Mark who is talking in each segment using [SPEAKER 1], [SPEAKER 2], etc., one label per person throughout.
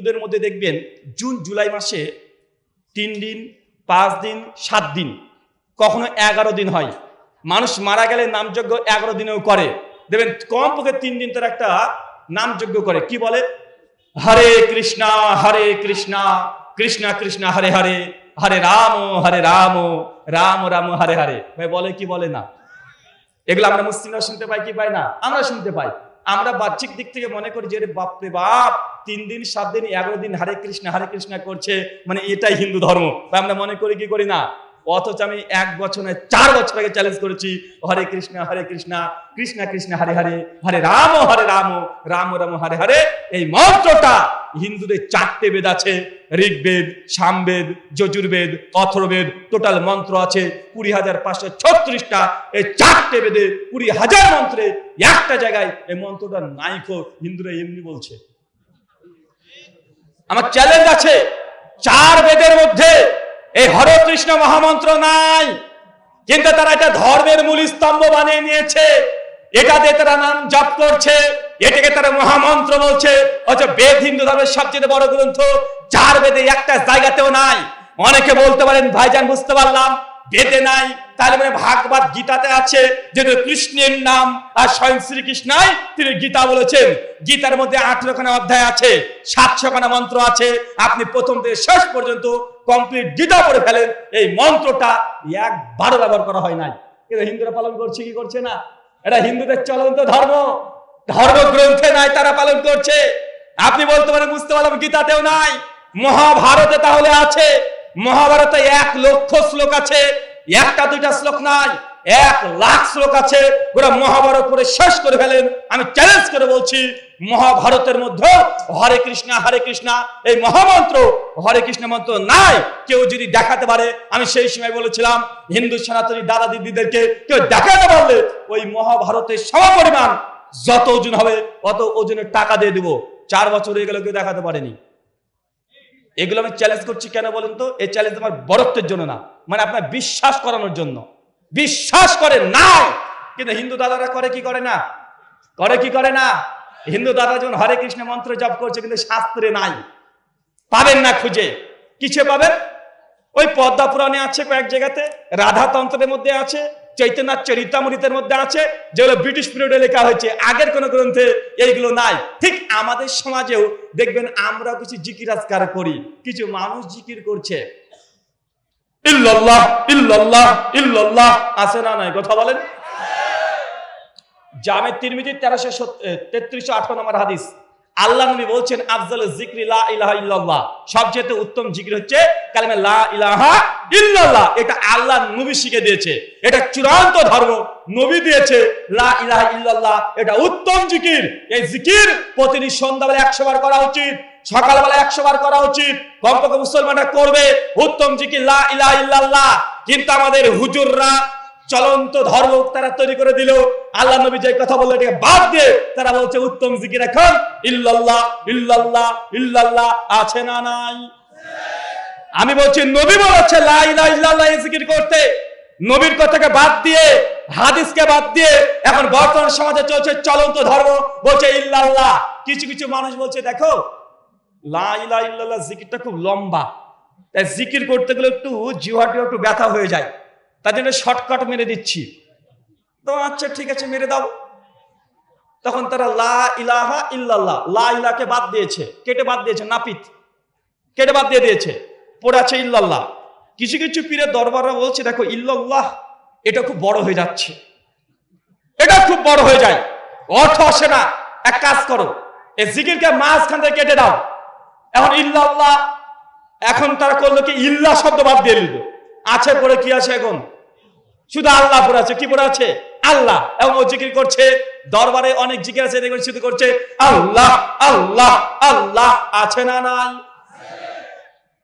[SPEAKER 1] হিন্দুদের মধ্যে দেখবেন জুন জুলাই মাসে তিন দিন পাঁচ দিন সাত দিন কখনো এগারো দিন হয় মানুষ মারা গেলে নামযজ্ঞ এগারো দিনেও করে দেখবেন কমপক্ষে তিন দিন তার একটা নামযজ্ঞ করে কি বলে হরে কৃষ্ণা হরে কৃষ্ণা কৃষ্ণা কৃষ্ণা হরে হরে হরে রাম হরে রাম রাম রাম হরে হরে ভাই বলে কি বলে না এগুলো আমরা মুসলিমরা শুনতে পাই কি পাই না আমরা শুনতে পাই আমরা বাহ্যিক দিক থেকে মনে করি যে বাপরে বাপ তিন দিন সাত দিন এগারো দিন হরে কৃষ্ণ হরে কৃষ্ণ করছে মানে এটাই হিন্দু ধর্ম আমরা মনে করি কি করি না অথচ আমি এক বছরে চার বছর আগে চ্যালেঞ্জ করেছি হরে কৃষ্ণ হরে কৃষ্ণ কৃষ্ণ কৃষ্ণ হরে হরে হরে রাম হরে রাম রাম রাম হরে হরে এই মন্ত্রটা হিন্দুদের চারটে বেদ আছে ঋগ্বেদ সামবেদ যজুর্বেদ অথর্বেদ টোটাল মন্ত্র আছে কুড়ি হাজার পাঁচশো ছত্রিশটা এই চারটে বেদে কুড়ি হাজার মন্ত্রে একটা জায়গায় এই মন্ত্রটা নাই হিন্দুরা এমনি বলছে আমার চ্যালেঞ্জ আছে চার বেদের মধ্যে এই হরে কৃষ্ণ মহামন্ত্র নাই কিন্তু তারা এটা ধর্মের মূল স্তম্ভ বানিয়ে নিয়েছে এটা দিয়ে তারা নাম জপ করছে এটাকে তারা মহামন্ত্র বলছে অথচ বেদ হিন্দু ধর্মের সবচেয়ে বড় গ্রন্থ যার বেদে একটা জায়গাতেও নাই অনেকে বলতে পারেন ভাইজান বুঝতে পারলাম বেদে নাই তাহলে মানে ভাগবত গীতাতে আছে যেহেতু কৃষ্ণের নাম আর স্বয়ং শ্রীকৃষ্ণায় তিনি গীতা বলেছেন গীতার মধ্যে খানা অধ্যায় আছে খানা মন্ত্র আছে আপনি প্রথম থেকে শেষ পর্যন্ত কমপ্লিট গীতা পড়ে ফেলেন এই মন্ত্রটা একবারও ব্যবহার করা হয় নাই কিন্তু হিন্দুরা পালন করছে কি করছে না এটা হিন্দুদের চলন্ত ধর্ম ধর্মগ্রন্থে নাই তারা পালন করছে আপনি বলতে পারেন বুঝতে পারলাম গীতাতেও নাই মহাভারতে তাহলে আছে মহাভারতে এক লক্ষ শ্লোক আছে একটা দুইটা শ্লোক নাই এক লাখ শ্লোক আছে ওরা মহাভারত পড়ে শেষ করে ফেলেন আমি চ্যালেঞ্জ করে বলছি মহাভারতের মধ্যে হরে কৃষ্ণা হরে কৃষ্ণা এই মহামন্ত্র হরে কৃষ্ণ মন্ত্র নাই কেউ যদি দেখাতে পারে আমি সেই সময় বলেছিলাম হিন্দু সনাতনী দাদা দিদিদেরকে কেউ দেখাতে পারলে ওই মহাভারতের সম পরিমাণ যত ওজন হবে অত ওজনের টাকা দিয়ে দিব চার বছর হয়ে গেলে কেউ দেখাতে পারেনি এগুলো আমি চ্যালেঞ্জ করছি কেন বলেন তো এই চ্যালেঞ্জ আমার বরত্বের জন্য না মানে আপনার বিশ্বাস করানোর জন্য বিশ্বাস করে না কিন্তু হিন্দু দাদারা করে কি করে না করে কি করে না হিন্দু দাদা যখন হরে কৃষ্ণ মন্ত্র জপ করছে কিন্তু শাস্ত্রে নাই পাবেন না খুঁজে কিছু পাবেন ওই পদ্মা পুরাণে আছে কয়েক জায়গাতে রাধাতন্ত্রের মধ্যে আছে চৈতন্য চরিতামৃতের মধ্যে আছে যেগুলো ব্রিটিশ পিরিয়ডে লেখা হয়েছে আগের কোন গ্রন্থে এইগুলো নাই ঠিক আমাদের সমাজেও দেখবেন আমরা কিছু জিকিরাজকার করি কিছু মানুষ জিকির করছে ইল্লাল্লাহ ইল্লাল্লাহ ইল্লাল্লাহ আছে না নাই কথা বলেন জামে তিরমিজির তেরোশো তেত্রিশশো আঠারো নম্বর হাদিস আল্লাহ নবী বলছেন আফজাল জিক্রি লা ইলাহা ইল্লাল্লাহ সবচেয়ে উত্তম জিক্রি হচ্ছে কালিমা লা ইলাহা ইল্লাল্লাহ এটা আল্লাহ নবী শিখে দিয়েছে এটা চূড়ান্ত ধর্ম নবী দিয়েছে লা ইলাহা ইল্লাল্লাহ এটা উত্তম জিকির এই জিকির প্রতিদিন সন্ধ্যাবেলা একশো বার করা উচিত সকালবেলা একশো বার করা উচিত কমপক্ষে মুসলমানরা করবে উত্তম জিকির লা ইলাহা ইল্লাল্লাহ কিন্তু আমাদের হুজুররা চলন্ত ধর্ম তারা তৈরি করে দিল আল্লাহ নবী যে কথা বললো এটাকে বাদ দিয়ে তারা বলছে উত্তম জিকির এখন ইল্লাল্লাহ ইল্লাল্লাহ ইল্লাল্লাহ আছে না নাই আমি বলছি নবী বলেছে লা ইলাহা ইল্লাল্লাহ জিকির করতে নবীর কথাকে বাদ দিয়ে হাদিসকে বাদ দিয়ে এখন বর্তমান সমাজে চলছে চলন্ত ধর্ম বলছে ইল্লাল্লাহ কিছু কিছু মানুষ বলছে দেখো লা ইলাহা ইল্লাল্লাহ জিকিরটা খুব লম্বা তাই জিকির করতে গেলে একটু জিহাটিও একটু ব্যথা হয়ে যায় তার জন্য শর্টকাট মেরে দিচ্ছি তো আচ্ছা ঠিক আছে মেরে দাও তখন তারা লা ইলাহা ইল্লাল্লাহ লা ইলাকে বাদ দিয়েছে কেটে বাদ দিয়েছে নাপিত কেটে বাদ দিয়ে দিয়েছে পড়ে আছে ইল্লাল্লাহ কিছু কিছু পীরের দরবাররা বলছে দেখো ইল্লাল্লাহ এটা খুব বড় হয়ে যাচ্ছে এটা খুব বড় হয়ে যায় অর্থ আসে না এক কাজ করো এই জিকিরকে মাঝখান থেকে কেটে দাও এখন ইল্লাল্লাহ এখন তারা করলো কি ইল্লা শব্দ বাদ দিয়ে দিল আছে পরে কি আছে এখন শুধু আল্লাহ পড়ে আছে কি পড়ে আছে আল্লাহ এবং ও জিকির করছে দরবারে অনেক জিকির আছে দেখবেন শুধু করছে আল্লাহ আল্লাহ আল্লাহ আছে না নাই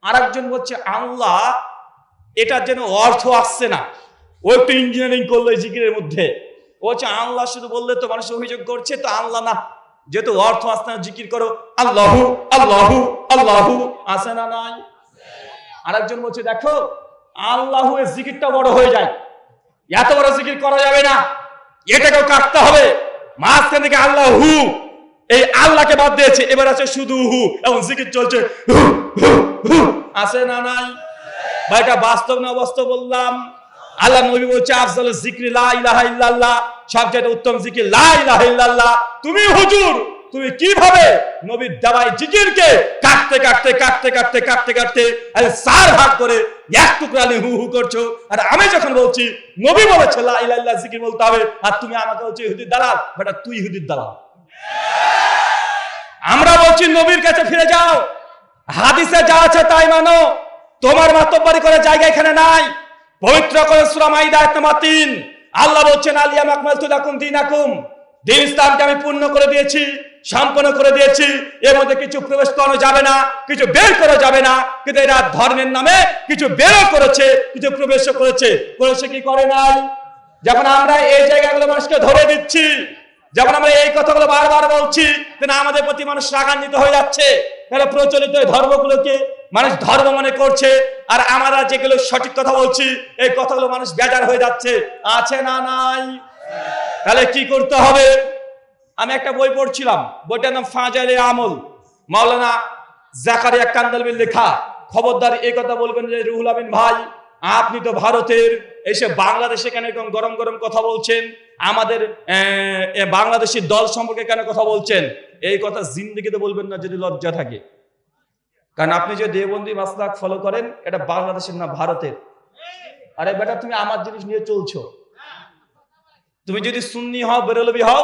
[SPEAKER 1] আর একজন বলছে আল্লাহ এটার যেন অর্থ আসছে না ও একটু ইঞ্জিনিয়ারিং করলো এই জিকিরের মধ্যে ও হচ্ছে আল্লাহ শুধু বললে তো মানুষ অভিযোগ করছে তো আল্লাহ না যেহেতু অর্থ আসতে না জিকির করো আল্লাহ আল্লাহ আল্লাহ আসে না নাই আর একজন বলছে দেখো আল্লাহ এর জিকিরটা বড় হয়ে যায় এত বড় জিকির করা যাবে না এটাকেও কাটতে হবে মাঝখান থেকে আল্লাহ হু এই আল্লাহকে বাদ দিয়েছে এবার আছে শুধু হু এবং জিকির চলছে আছে না নাই বা এটা বাস্তব না বাস্তব বললাম আল্লাহ নবী বলছে আফজাল জিকির লা ইলাহা ইল্লাল্লাহ সবচেয়ে উত্তম জিকির লা ইলাহা ইল্লাল্লাহ তুমি হুজুর তুমি কিভাবে নবীর দাবাই কে কাটতে কাটতে কাটতে কাটতে কাটতে কাটতে সার ভাগ করে এক টুকরা হু হু করছো আর আমি যখন বলছি নবী বলেছে লা জিকির বলতে হবে আর তুমি আমাকে বলছো ইহুদির দালাল বেটা তুই ইহুদির দালাল আমরা বলছি নবীর কাছে ফিরে যাও হাদিসে যা আছে তাই মানো তোমার মাতব্বারি করে জায়গা এখানে নাই পবিত্র করে সূরা মাইদা আয়াত নম্বর 3 আল্লাহ বলছেন আলিয়া মাকমাল তুই দিন দীনাকুম দিন ইসলামকে আমি পূর্ণ করে দিয়েছি সম্পন্ন করে দিয়েছি এর মধ্যে কিছু প্রবেশ করানো যাবে না কিছু বের করা যাবে না কিন্তু এরা ধর্মের নামে কিছু বেরও করেছে কিছু প্রবেশ করেছে করেছে কি করে নাই যখন আমরা এই জায়গাগুলো মানুষকে ধরে দিচ্ছি যখন আমরা এই কথাগুলো বারবার বলছি তাহলে আমাদের প্রতি মানুষ রাগান্বিত হয়ে যাচ্ছে তাহলে প্রচলিত ধর্মগুলোকে মানুষ ধর্ম মনে করছে আর আমরা যেগুলো সঠিক কথা বলছি এই কথাগুলো মানুষ বেজার হয়ে যাচ্ছে আছে না নাই তাহলে কি করতে হবে আমি একটা বই পড়ছিলাম বইটার নাম ফাজাইলে আমল মাওলানা জাকারিয়া কান্দালবির লেখা খবরদার এই কথা বলবেন যে রুহুল আমিন ভাই আপনি তো ভারতের এসে বাংলাদেশে কেন এরকম গরম গরম কথা বলছেন আমাদের বাংলাদেশের দল সম্পর্কে কেন কথা বলছেন এই কথা জিন্দিগিতে বলবেন না যদি লজ্জা থাকে কারণ আপনি যে দেবন্দি মাসলাক ফলো করেন এটা বাংলাদেশের না ভারতের আরে বেটা তুমি আমার জিনিস নিয়ে চলছো তুমি যদি সুন্নি হও বেরলবি হও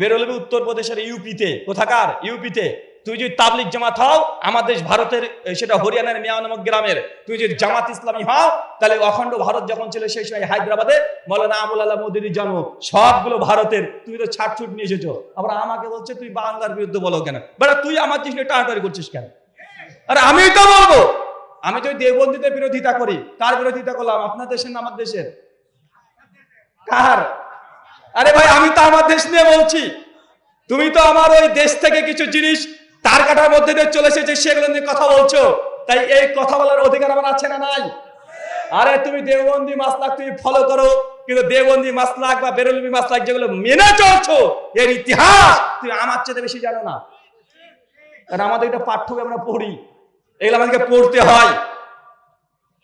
[SPEAKER 1] বেরোলবে উত্তরপ্রদেশের ইউপিতে কোথাকার ইউপিতে তুই যদি তাবলিক জামাত হও আমার দেশ ভারতের সেটা হরিয়ানার মিয়া নামক গ্রামের তুই যদি জামাত ইসলামী হও তাহলে অখণ্ড ভারত যখন ছিল সেই সময় হায়দ্রাবাদে মৌলানা আমুল আল্লাহ মোদিনী জন্ম সবগুলো ভারতের তুমি তো ছাটছুট নিয়ে এসেছো আবার আমাকে বলছে তুই বাংলার বিরুদ্ধে বলো কেন বেটা তুই আমার জিনিস নিয়ে টাহাটারি করছিস কেন আর আমি তো বলবো আমি যদি দেবন্দিতে বিরোধিতা করি কার বিরোধিতা করলাম আপনার দেশের না আমার দেশের কার আরে ভাই আমি তো আমার দেশ নিয়ে বলছি তুমি তো আমার ওই দেশ থেকে কিছু জিনিস তার কাটার মধ্যে দিয়ে চলে এসেছে সেগুলো নিয়ে কথা বলছো তাই এই কথা বলার অধিকার আমার আছে না নাই আরে তুমি দেওবন্দি মাসলাক তুমি ফলো করো কিন্তু দেওবন্দি মাসলাক বা বেরলবি মাসলাক যেগুলো মেনে চলছো এর ইতিহাস তুমি আমার চেয়ে বেশি জানো না কারণ আমাদের এটা পাঠ্যকে আমরা পড়ি এগুলো আমাদেরকে পড়তে হয়